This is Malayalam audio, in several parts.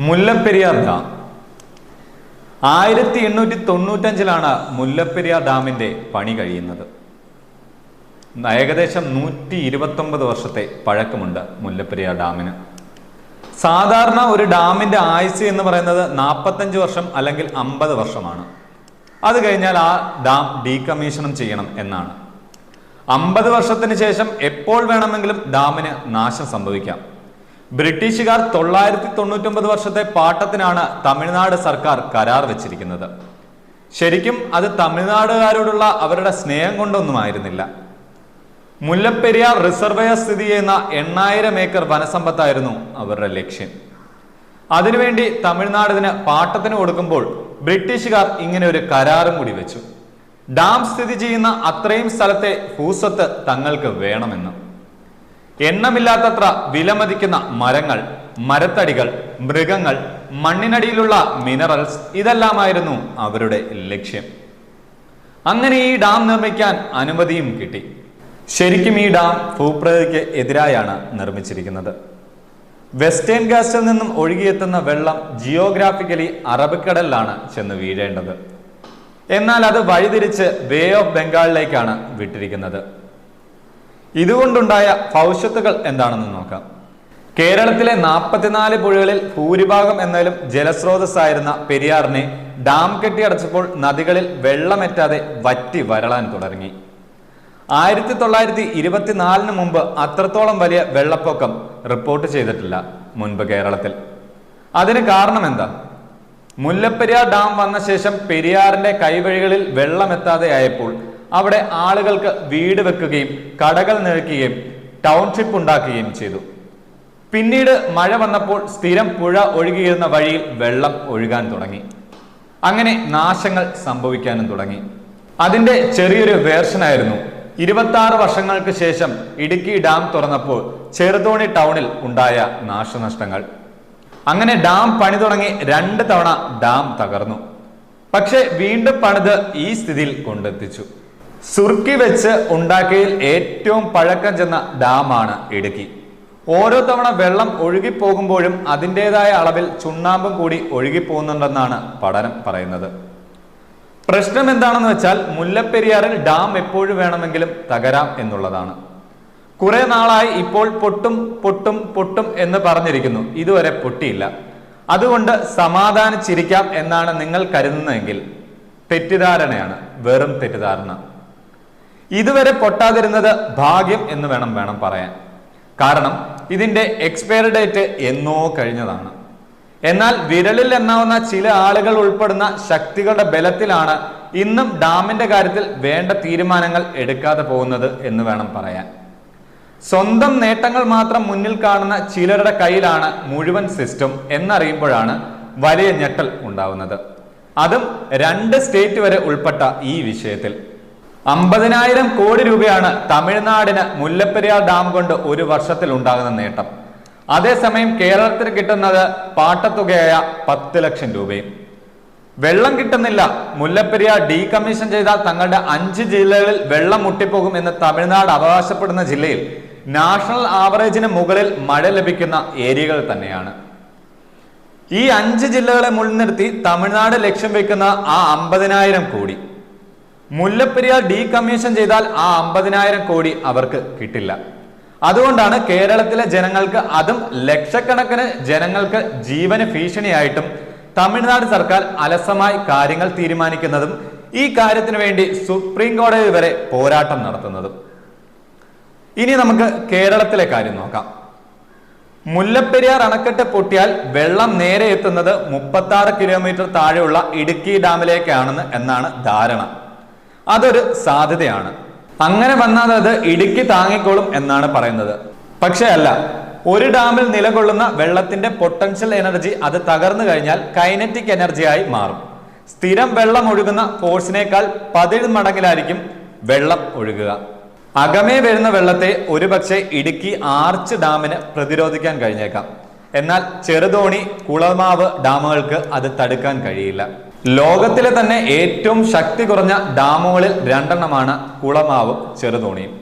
മുല്ലപ്പെരിയാർ ഡാം. ആയിരത്തി എണ്ണൂറ്റി തൊണ്ണൂറ്റഞ്ചിലാണ് മുല്ലപ്പെരിയാർ ഡാമിന്റെ പണി കഴിയുന്നത്. ഏകദേശം നൂറ്റി ഇരുപത്തൊമ്പത് വർഷത്തെ പഴക്കമുണ്ട് മുല്ലപ്പെരിയാർ ഡാമിന്. സാധാരണ ഒരു ഡാമിന്റെ ആയുസ് എന്ന് പറയുന്നത് നാൽപ്പത്തഞ്ച് വർഷം അല്ലെങ്കിൽ അമ്പത് വർഷമാണ്. അത് കഴിഞ്ഞാൽ ആ ഡാം ഡീകമ്മീഷനും ചെയ്യണം എന്നാണ്. അമ്പത് വർഷത്തിന് ശേഷം എപ്പോൾ വേണമെങ്കിലും ഡാമിന് നാശം സംഭവിക്കാം. ബ്രിട്ടീഷുകാർ തൊള്ളായിരത്തി തൊണ്ണൂറ്റൊമ്പത് വർഷത്തെ പാട്ടത്തിനാണ് തമിഴ്നാട് സർക്കാർ കരാർ വെച്ചിരിക്കുന്നത്. ശരിക്കും അത് തമിഴ്നാടുകാരോടുള്ള അവരുടെ സ്നേഹം കൊണ്ടൊന്നുമായിരുന്നില്ല. മുല്ലപ്പെരിയാർ റിസർവയർ സ്ഥിതി ചെയ്യുന്ന എണ്ണായിരം ഏക്കർ വനസമ്പത്തായിരുന്നു അവരുടെ ലക്ഷ്യം. അതിനുവേണ്ടി തമിഴ്നാടിന് പാട്ടത്തിന് കൊടുക്കുമ്പോൾ ബ്രിട്ടീഷുകാർ ഇങ്ങനെ ഒരു കരാറും കൂടി വെച്ചു. ഡാം സ്ഥിതി ചെയ്യുന്ന അത്രയും സ്ഥലത്തെ ഭൂസ്വത്ത് തങ്ങൾക്ക് വേണമെന്ന്. എണ്ണമില്ലാത്തത്ര വിലമതിക്കുന്ന മരങ്ങൾ മരത്തടികൾ മൃഗങ്ങൾ മണ്ണിനടിയിലുള്ള മിനറൽസ് ഇതെല്ലാമായിരുന്നു അവരുടെ ലക്ഷ്യം. അങ്ങനെ ഈ ഡാം നിർമ്മിക്കാൻ അനുമതിയും കിട്ടി. ശരിക്കും ഈ ഡാം ഭൂപ്രകൃതിക്ക് എതിരായാണ് നിർമ്മിച്ചിരിക്കുന്നത്. വെസ്റ്റേൺ ഗാസിൽ നിന്നും ഒഴുകിയെത്തുന്ന വെള്ളം ജിയോഗ്രാഫിക്കലി അറബിക്കടലിലാണ് ചെന്ന് വീഴേണ്ടത്. എന്നാൽ അത് വഴിതിരിച്ച് വേ ഓഫ് ബംഗാളിലേക്കാണ് വിട്ടിരിക്കുന്നത്. ഇതുകൊണ്ടുണ്ടായ ഭവിഷ്യത്തുകൾ എന്താണെന്ന് നോക്കാം. കേരളത്തിലെ നാൽപ്പത്തിനാല് പുഴകളിൽ ഭൂരിഭാഗം എന്നാലും ജലസ്രോതസ്സായിരുന്ന പെരിയാറിനെ ഡാം കെട്ടിയടച്ചപ്പോൾ നദികളിൽ വെള്ളമെറ്റാതെ വറ്റി വരളാൻ തുടങ്ങി. ആയിരത്തി തൊള്ളായിരത്തി ഇരുപത്തിനാലിന് മുമ്പ് അത്രത്തോളം വലിയ വെള്ളപ്പൊക്കം റിപ്പോർട്ട് ചെയ്തിട്ടില്ല മുൻപ് കേരളത്തിൽ. അതിന് കാരണം എന്താ? മുല്ലപ്പെരിയാർ ഡാം വന്ന ശേഷം പെരിയാറിന്റെ കൈവഴികളിൽ വെള്ളമെത്താതെ ആയപ്പോൾ അവിടെ ആളുകൾക്ക് വീട് വെക്കുകയും കടകൾ നിൽക്കുകയും ടൗൺഷിപ്പ് ഉണ്ടാക്കുകയും ചെയ്തു. പിന്നീട് മഴ വന്നപ്പോൾ സ്ഥിരം പുഴ ഒഴുകിയിരുന്ന വഴിയിൽ വെള്ളം ഒഴുകാൻ തുടങ്ങി. അങ്ങനെ നാശങ്ങൾ സംഭവിക്കാനും തുടങ്ങി. അതിന്റെ ചെറിയൊരു വേർഷനായിരുന്നു. ഇരുപത്തി ആറ് വർഷങ്ങൾക്ക് ശേഷം ഇടുക്കി ഡാം തുറന്നപ്പോൾ ചെറുതോണി ടൗണിൽ ഉണ്ടായ നാശനഷ്ടങ്ങൾ. അങ്ങനെ ഡാം പണി തുടങ്ങി രണ്ട് തവണ ഡാം തകർന്നു. പക്ഷെ വീണ്ടും പണിത് ഈ സ്ഥിതിയിൽ കൊണ്ടെത്തിച്ചു. സുർക്കി വെച്ച് ഉണ്ടാക്കിയതിൽ ഏറ്റവും പഴക്കം ചെന്ന ഡാമാണ് ഇടുക്കി. ഓരോ തവണ വെള്ളം ഒഴുകിപ്പോകുമ്പോഴും അതിന്റെതായ അളവിൽ ചുണ്ണാമ്പും കൂടി ഒഴുകിപ്പോകുന്നുണ്ടെന്നാണ് പഠനം പറയുന്നത്. പ്രശ്നം എന്താണെന്ന് വെച്ചാൽ മുല്ലപ്പെരിയാറിൽ ഡാം എപ്പോഴും വേണമെങ്കിലും തകരാം എന്നുള്ളതാണ്. കുറെ നാളായി ഇപ്പോൾ പൊട്ടും പൊട്ടും പൊട്ടും എന്ന് പറഞ്ഞിരിക്കുന്നു. ഇതുവരെ പൊട്ടിയില്ല. അതുകൊണ്ട് സമാധാനിച്ചിരിക്കാം എന്നാണ് നിങ്ങൾ കരുതുന്നതെങ്കിൽ തെറ്റിദ്ധാരണയാണ് വെറും തെറ്റിദ്ധാരണ. ഇതുവരെ പൊട്ടാതിരുന്നത് ഭാഗ്യം എന്ന് വേണം വേണം പറയാൻ. കാരണം ഇതിന്റെ എക്സ്പയറി ഡേറ്റ് എന്നോ കഴിഞ്ഞതാണ്. എന്നാൽ വിരലിൽ എണ്ണാവുന്ന ചില ആളുകൾ ഉൾപ്പെടുന്ന ശക്തികളുടെ ബലത്തിലാണ് ഇന്നും ഡാമിന്റെ കാര്യത്തിൽ വേണ്ട തീരുമാനങ്ങൾ എടുക്കാതെ പോകുന്നത് എന്ന് വേണം പറയാൻ. സ്വന്തം നേട്ടങ്ങൾ മാത്രം മുന്നിൽ കാണുന്ന ചിലരുടെ കയ്യിലാണ് മുഴുവൻ സിസ്റ്റം എന്നറിയുമ്പോഴാണ് വലിയ ഞെട്ടൽ ഉണ്ടാവുന്നത്. അതും രണ്ട് സ്റ്റേറ്റ് വരെ ഉൾപ്പെട്ട ഈ വിഷയത്തിൽ. അമ്പതിനായിരം കോടി രൂപയാണ് തമിഴ്നാടിന് മുല്ലപ്പെരിയാർ ഡാം കൊണ്ട് ഒരു വർഷത്തിൽ ഉണ്ടാകുന്ന നേട്ടം. അതേസമയം കേരളത്തിന് കിട്ടുന്നത് പാട്ടത്തുകയായ പത്ത് ലക്ഷം രൂപയും. വെള്ളം കിട്ടുന്നില്ല. മുല്ലപ്പെരിയാർ ഡീകമ്മീഷൻ ചെയ്താൽ തങ്ങളുടെ അഞ്ച് ജില്ലകളിൽ വെള്ളം മുട്ടിപ്പോകും എന്ന് തമിഴ്നാട് അവകാശപ്പെടുന്ന ജില്ലയിൽ നാഷണൽ ആവറേജിന് മുകളിൽ മഴ ലഭിക്കുന്ന ഏരിയകൾ തന്നെയാണ്. ഈ അഞ്ച് ജില്ലകളെ മുൻനിർത്തി തമിഴ്നാട് ലക്ഷ്യം വെക്കുന്ന ആ അമ്പതിനായിരം കോടി. മുല്ലപ്പെരിയാർ ഡീകമ്മീഷൻ ചെയ്താൽ ആ അമ്പതിനായിരം കോടി അവർക്ക് കിട്ടില്ല. അതുകൊണ്ടാണ് കേരളത്തിലെ ജനങ്ങൾക്ക് അതും ലക്ഷക്കണക്കിന് ജനങ്ങൾക്ക് ജീവന് ഭീഷണിയായിട്ടും തമിഴ്നാട് സർക്കാർ അലസമായി കാര്യങ്ങൾ തീരുമാനിക്കുന്നതും ഈ കാര്യത്തിന് വേണ്ടി സുപ്രീം കോടതി വരെ പോരാട്ടം നടത്തുന്നതും. ഇനി നമുക്ക് കേരളത്തിലെ കാര്യം നോക്കാം. മുല്ലപ്പെരിയാർ അണക്കെട്ട് പൊട്ടിയാൽ വെള്ളം നേരെ എത്തുന്നത് മുപ്പത്തി കിലോമീറ്റർ താഴെയുള്ള ഇടുക്കി ഡാമിലേക്കാണെന്ന് എന്നാണ് ധാരണ. അതൊരു സാധ്യതയാണ്. അങ്ങനെ വന്നാൽ അത് ഇടുക്കി താങ്ങിക്കോളും എന്നാണ് പറയുന്നത്. പക്ഷേ അല്ല ഒരു ഡാമിൽ നിലകൊള്ളുന്ന വെള്ളത്തിന്റെ പൊട്ടൻഷ്യൽ എനർജി അത് തകർന്നു കഴിഞ്ഞാൽ കൈനറ്റിക് എനർജിയായി മാറും. സ്ഥിരം വെള്ളം ഒഴുകുന്ന ഫോഴ്സിനേക്കാൾ പതിഴ് മടങ്ങിലായിരിക്കും വെള്ളം ഒഴുകുക. അകമേ വരുന്ന വെള്ളത്തെ ഒരുപക്ഷെ ഇടുക്കി ആർച്ച് ഡാമിന് പ്രതിരോധിക്കാൻ കഴിഞ്ഞേക്കാം. എന്നാൽ ചെറുതോണി കുളമാവ് ഡാമുകൾക്ക് അത് തടുക്കാൻ കഴിയില്ല. ലോകത്തിലെ തന്നെ ഏറ്റവും ശക്തി കുറഞ്ഞ ഡാമുകളിൽ രണ്ടെണ്ണമാണ് കുളമാവും ചെറുതോണിയും.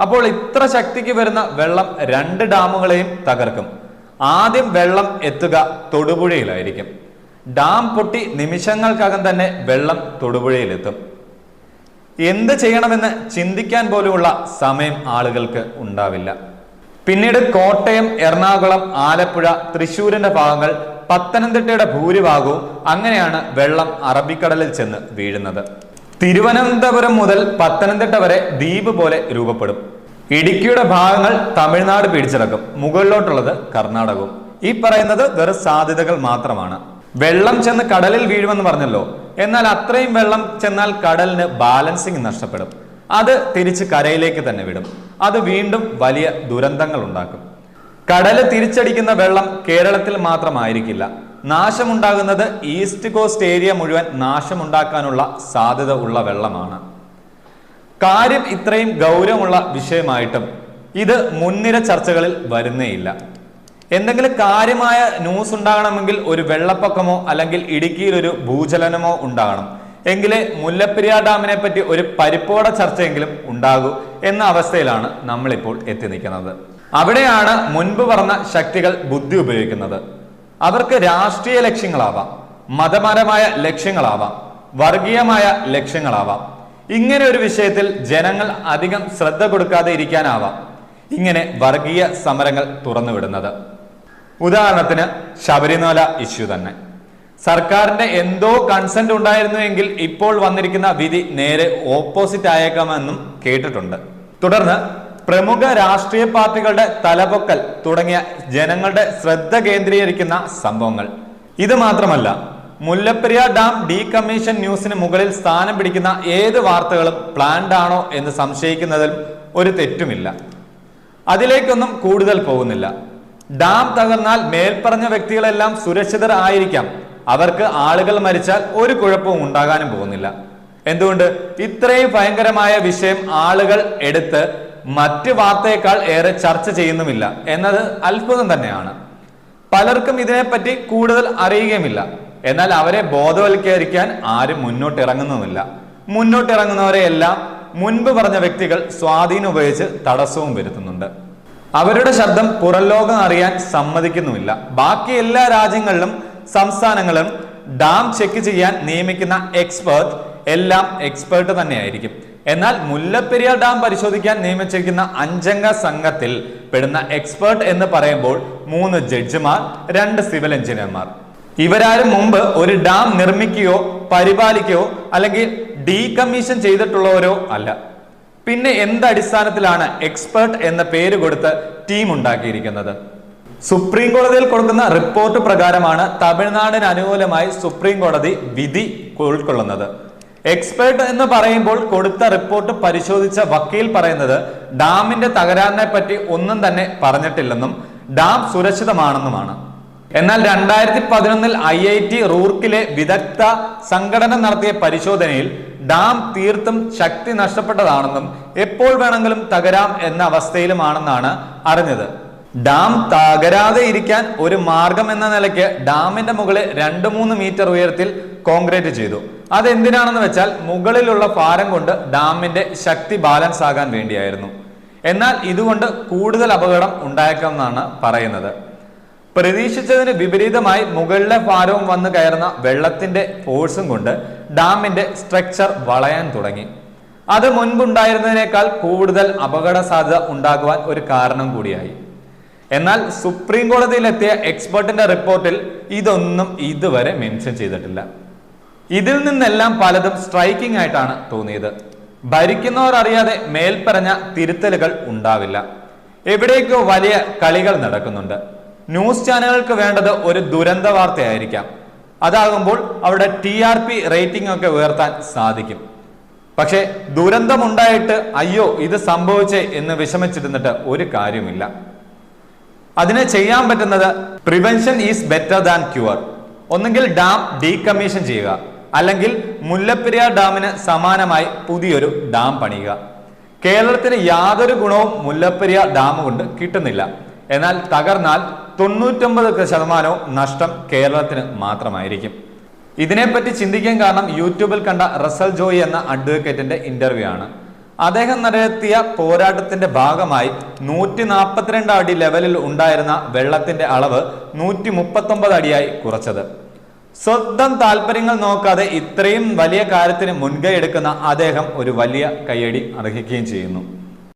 അപ്പോൾ ഇത്ര ശക്തിക്ക് വരുന്ന വെള്ളം രണ്ട് ഡാമുകളെയും തകർക്കും. ആദ്യം വെള്ളം എത്തുക തൊടുപുഴയിലായിരിക്കും. ഡാം പൊട്ടി നിമിഷങ്ങൾക്കകം തന്നെ വെള്ളം തൊടുപുഴയിലെത്തും. എന്ത് ചെയ്യണമെന്ന് ചിന്തിക്കാൻ പോലുമുള്ള സമയം ആളുകൾക്ക് ഉണ്ടാവില്ല. പിന്നീട് കോട്ടയം എറണാകുളം ആലപ്പുഴ തൃശൂരിന്റെ ഭാഗങ്ങൾ പത്തനംതിട്ടയുടെ ഭൂരിഭാഗവും അങ്ങനെയാണ് വെള്ളം അറബിക്കടലിൽ ചെന്ന് വീഴുന്നത്. തിരുവനന്തപുരം മുതൽ പത്തനംതിട്ട വരെ ദ്വീപ് പോലെ രൂപപ്പെടും. ഇടുക്കിയുടെ ഭാഗങ്ങൾ തമിഴ്നാട് പിടിച്ചെടുക്കും മുകളിലോട്ടുള്ളത് കർണാടകവും. ഈ പറയുന്നത് വെറും സാധ്യതകൾ മാത്രമാണ്. വെള്ളം ചെന്ന് കടലിൽ വീഴുമെന്ന് പറഞ്ഞല്ലോ. എന്നാൽ അത്രയും വെള്ളം ചെന്നാൽ കടലിന് ബാലൻസിങ് നഷ്ടപ്പെടും. അത് തിരിച്ച് കരയിലേക്ക് തന്നെ വിടും. അത് വീണ്ടും വലിയ ദുരന്തങ്ങൾ ഉണ്ടാക്കും. കടൽ തിരിച്ചടിക്കുന്ന വെള്ളം കേരളത്തിൽ മാത്രമായിരിക്കില്ല. നാശമുണ്ടാകുന്നത് ഈസ്റ്റ് കോസ്റ്റ് ഏരിയ മുഴുവൻ നാശമുണ്ടാക്കാനുള്ള സാധ്യത ഉള്ള വെള്ളമാണ്. കാര്യം ഇത്രയും ഗൗരവമുള്ള വിഷയമായിട്ടും ഇത് മുൻനിര ചർച്ചകളിൽ വരുന്നേയില്ല. എന്തെങ്കിലും കാര്യമായ ന്യൂസ് ഉണ്ടാകണമെങ്കിൽ ഒരു വെള്ളപ്പൊക്കമോ അല്ലെങ്കിൽ ഇടുക്കിയിൽ ഒരു ഭൂചലനമോ ഉണ്ടാകണം. എങ്കിലേ മുല്ലപ്പെരിയാർ ഡാമിനെ പറ്റി ഒരു പരിപ്പോട ചർച്ചയെങ്കിലും ഉണ്ടാകൂ എന്ന അവസ്ഥയിലാണ് നമ്മളിപ്പോൾ എത്തി നിൽക്കുന്നത്. അവിടെയാണ് മുൻപ് പറഞ്ഞ ശക്തികൾ ബുദ്ധി ഉപയോഗിക്കുന്നത്. അവർക്ക് രാഷ്ട്രീയ ലക്ഷ്യങ്ങളാവാം മതപരമായ ലക്ഷ്യങ്ങളാവാം വർഗീയമായ ലക്ഷ്യങ്ങളാവാം. ഇങ്ങനെ ഒരു വിഷയത്തിൽ ജനങ്ങൾ അധികം ശ്രദ്ധ കൊടുക്കാതെ ഇരിക്കാനാവാം ഇങ്ങനെ വർഗീയ സമരങ്ങൾ തുറന്നുവിടുന്നത്. ഉദാഹരണത്തിന് ശബരിമല ഇഷ്യൂ തന്നെ. സർക്കാരിന്റെ എന്തോ കൺസെന്റ് ഉണ്ടായിരുന്നുവെങ്കിൽ ഇപ്പോൾ വന്നിരിക്കുന്ന വിധി നേരെ ഓപ്പോസിറ്റ് ആയേക്കാമെന്നും കേട്ടിട്ടുണ്ട്. തുടർന്ന് പ്രമുഖ രാഷ്ട്രീയ പാർട്ടികളുടെ തലപൊക്കൽ തുടങ്ങിയ ജനങ്ങളുടെ ശ്രദ്ധ കേന്ദ്രീകരിക്കുന്ന സംഭവങ്ങൾ. ഇത് മാത്രമല്ല മുല്ലപ്പെരിയ ഡാം ഡീകമ്മീഷൻ ന്യൂസിന് മുകളിൽ സ്ഥാനം പിടിക്കുന്ന ഏത് വാർത്തകളും പ്ലാൻഡ് ആണോ എന്ന് സംശയിക്കുന്നതിലും ഒരു തെറ്റുമില്ല. അതിലേക്കൊന്നും കൂടുതൽ പോകുന്നില്ല. ഡാം തകർന്നാൽ മേൽപ്പറഞ്ഞ വ്യക്തികളെല്ലാം സുരക്ഷിതർ ആയിരിക്കാം. അവർക്ക് ആളുകൾ മരിച്ചാൽ ഒരു കുഴപ്പവും ഉണ്ടാകാനും പോകുന്നില്ല. എന്തുകൊണ്ട്? ഇത്രയും ഭയങ്കരമായ വിഷയം ആളുകൾ എടുത്ത് മറ്റ് വാർത്തയേക്കാൾ ഏറെ ചർച്ച ചെയ്യുന്നുമില്ല എന്നത് അത്ഭുതം തന്നെയാണ്. പലർക്കും ഇതിനെപ്പറ്റി കൂടുതൽ അറിയുകയുമില്ല. എന്നാൽ അവരെ ബോധവൽക്കരിക്കാൻ ആരും മുന്നോട്ടിറങ്ങുന്നുമില്ല. മുന്നോട്ടിറങ്ങുന്നവരെ എല്ലാം മുൻപ് പറഞ്ഞ വ്യക്തികൾ സ്വാധീനം ഉപയോഗിച്ച് തടസ്സവും വരുത്തുന്നുണ്ട്. അവരുടെ ശബ്ദം പുറംലോകം അറിയാൻ സമ്മതിക്കുന്നുമില്ല. ബാക്കി എല്ലാ രാജ്യങ്ങളിലും സംസ്ഥാനങ്ങളും ഡാം ചെക്ക് ചെയ്യാൻ നിയമിക്കുന്ന എക്സ്പേർട്ട് എല്ലാം എക്സ്പേർട്ട് തന്നെയായിരിക്കും. എന്നാൽ മുല്ലപ്പെരിയാർ ഡാം പരിശോധിക്കാൻ നിയമിച്ചിരിക്കുന്ന അഞ്ചംഗ സംഘത്തിൽ പെടുന്ന എക്സ്പേർട്ട് എന്ന് പറയുമ്പോൾ മൂന്ന് ജഡ്ജിമാർ രണ്ട് സിവിൽ എഞ്ചിനീയർമാർ ഇവരാരും മുമ്പ് ഒരു ഡാം നിർമ്മിക്കുകയോ പരിപാലിക്കുകയോ അല്ലെങ്കിൽ ഡീകമ്മീഷൻ ചെയ്തിട്ടുള്ളവരോ അല്ല. പിന്നെ എന്തടിസ്ഥാനത്തിലാണ് എക്സ്പേർട്ട് എന്ന പേര് കൊടുത്ത് ടീം ഉണ്ടാക്കിയിരിക്കുന്നത്? സുപ്രീം കോടതിയിൽ കൊടുക്കുന്ന റിപ്പോർട്ട് പ്രകാരമാണ് തമിഴ്നാടിന് അനുകൂലമായി സുപ്രീം കോടതി വിധി ഉൾക്കൊള്ളുന്നത്. എക്സ്പേർട്ട് എന്ന് പറയുമ്പോൾ കൊടുത്ത റിപ്പോർട്ട് പരിശോധിച്ച വക്കീൽ പറയുന്നത് ഡാമിന്റെ തകരാറിനെ പറ്റി ഒന്നും തന്നെ പറഞ്ഞിട്ടില്ലെന്നും ഡാം സുരക്ഷിതമാണെന്നുമാണ്. എന്നാൽ രണ്ടായിരത്തി പതിനൊന്നിൽ ഐ ഐ ടി റൂർക്കിലെ വിദഗ്ധ സംഘടന നടത്തിയ പരിശോധനയിൽ ഡാം തീർത്തും ശക്തി നഷ്ടപ്പെട്ടതാണെന്നും എപ്പോൾ വേണമെങ്കിലും തകരാം എന്ന അവസ്ഥയിലുമാണെന്നാണ് അറിഞ്ഞത്. ഡാം തകരാതെ ഇരിക്കാൻ ഒരു മാർഗം എന്ന നിലയ്ക്ക് ഡാമിന്റെ മുകളിൽ രണ്ട് മൂന്ന് മീറ്റർ ഉയരത്തിൽ കോൺക്രീറ്റ് ചെയ്തു. അതെന്തിനാണെന്ന് വെച്ചാൽ മുകളിലുള്ള ഭാരം കൊണ്ട് ഡാമിന്റെ ശക്തി ബാലൻസ് ആകാൻ വേണ്ടിയായിരുന്നു. എന്നാൽ ഇതുകൊണ്ട് കൂടുതൽ അപകടം ഉണ്ടായേക്കാമെന്നാണ് പറയുന്നത്. പ്രതീക്ഷിച്ചതിന് വിപരീതമായി മുകളിലെ ഭാരവും വന്നു കയറുന്ന വെള്ളത്തിന്റെ ഫോഴ്സും കൊണ്ട് ഡാമിന്റെ സ്ട്രക്ചർ വളയാൻ തുടങ്ങി. അത് മുൻപുണ്ടായിരുന്നതിനേക്കാൾ കൂടുതൽ അപകട സാധ്യത ഉണ്ടാകുവാൻ ഒരു കാരണം കൂടിയായി. എന്നാൽ സുപ്രീം കോടതിയിലെത്തിയ എക്സ്പേർട്ടിന്റെ റിപ്പോർട്ടിൽ ഇതൊന്നും ഇതുവരെ മെൻഷൻ ചെയ്തിട്ടില്ല. ഇതിൽ നിന്നെല്ലാം പലതും സ്ട്രൈക്കിംഗ് ആയിട്ടാണ് തോന്നിയത്. ഭരിക്കുന്നവർ അറിയാതെ മേൽപ്പറഞ്ഞ തിരുത്തലുകൾ ഉണ്ടാവില്ല. എവിടേക്കോ വലിയ കളികൾ നടക്കുന്നുണ്ട്. ന്യൂസ് ചാനലുകൾക്ക് വേണ്ടത് ഒരു ദുരന്ത വാർത്തയായിരിക്കാം. അതാകുമ്പോൾ അവരുടെ ടി ആർ പി റേറ്റിംഗ് ഒക്കെ ഉയർത്താൻ സാധിക്കും. പക്ഷേ ദുരന്തമുണ്ടായിട്ട് അയ്യോ ഇത് സംഭവിച്ചേ എന്ന് വിഷമിച്ചിരുന്നിട്ട് ഒരു കാര്യമില്ല അതിന് ചെയ്യാൻ പറ്റുന്നത് prevention is better than cure ഒന്നുകിൽ ഡാം ഡീകമ്മീഷൻ ചെയ്യുക. അല്ലെങ്കിൽ മുല്ലപ്പെരിയാർ ഡാമിന് സമാനമായി പുതിയൊരു ഡാം പണിയുക. കേരളത്തിന് യാതൊരു ഗുണവും മുല്ലപ്പെരിയാർ ഡാം കൊണ്ട് കിട്ടുന്നില്ല. എന്നാൽ തകർന്നാൽ തൊണ്ണൂറ്റൊമ്പത് ശതമാനവും നഷ്ടം കേരളത്തിന് മാത്രമായിരിക്കും. ഇതിനെപ്പറ്റി ചിന്തിക്കാൻ കാരണം യൂട്യൂബിൽ കണ്ട റസൽ ജോയി എന്ന അഡ്വക്കേറ്റിന്റെ ഇന്റർവ്യൂ ആണ്. അദ്ദേഹം നടത്തിയ പോരാട്ടത്തിന്റെ ഭാഗമായി നൂറ്റി നാൽപ്പത്തിരണ്ട് അടി ലെവലിൽ ഉണ്ടായിരുന്ന വെള്ളത്തിന്റെ അളവ് നൂറ്റി മുപ്പത്തൊമ്പത് അടിയായി കുറച്ചത്. സ്വന്തം താല്പര്യങ്ങൾ നോക്കാതെ ഇത്രയും വലിയ കാര്യത്തിന് മുൻകൈ എടുക്കുന്ന അദ്ദേഹം ഒരു വലിയ കയ്യടി അർഹിക്കുകയും ചെയ്യുന്നു.